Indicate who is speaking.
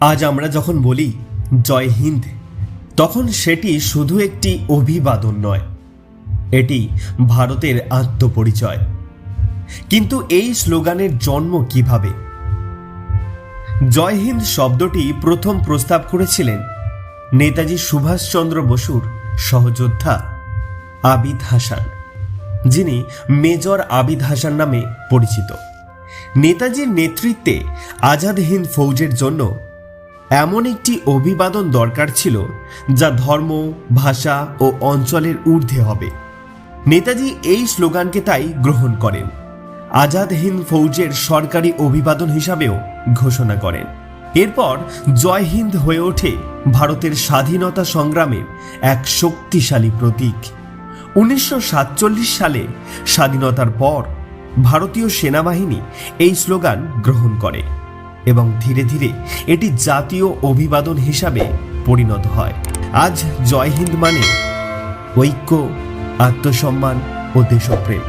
Speaker 1: আজ আমরা যখন বলি জয় হিন্দ, তখন সেটি শুধু একটি অভিবাদন নয়, এটি ভারতের আত্মপরিচয়। কিন্তু এই স্লোগানের জন্ম কীভাবে? জয় হিন্দ শব্দটি প্রথম প্রস্তাব করেছিলেন নেতাজি সুভাষচন্দ্র বসুর সহযোদ্ধা আবিদ হাসান, যিনি মেজর আবিদ হাসান নামে পরিচিত। নেতাজির নেতৃত্বে আজাদ হিন্দ ফৌজের জন্য এমন একটি অভিবাদন দরকার ছিল যা ধর্ম, ভাষা ও অঞ্চলের ঊর্ধ্বে হবে। নেতাজি এই স্লোগানকে তাই গ্রহণ করেন। আজাদ হিন্দ ফৌজের সরকারি অভিবাদন হিসাবেও ঘোষণা করেন। এরপর জয় হিন্দ হয়ে ওঠে ভারতের স্বাধীনতা সংগ্রামের এক শক্তিশালী প্রতীক। উনিশশো সাতচল্লিশ সালে স্বাধীনতার পর ভারতীয় সেনাবাহিনী এই স্লোগান গ্রহণ করে। এবং ধীরে ধীরে এটি জাতীয় অভিবাদন হিসাবে পরিণত হয়। আজ জয় হিন্দ মানে ঐক্য, আত্মসম্মান ও দেশপ্রেম।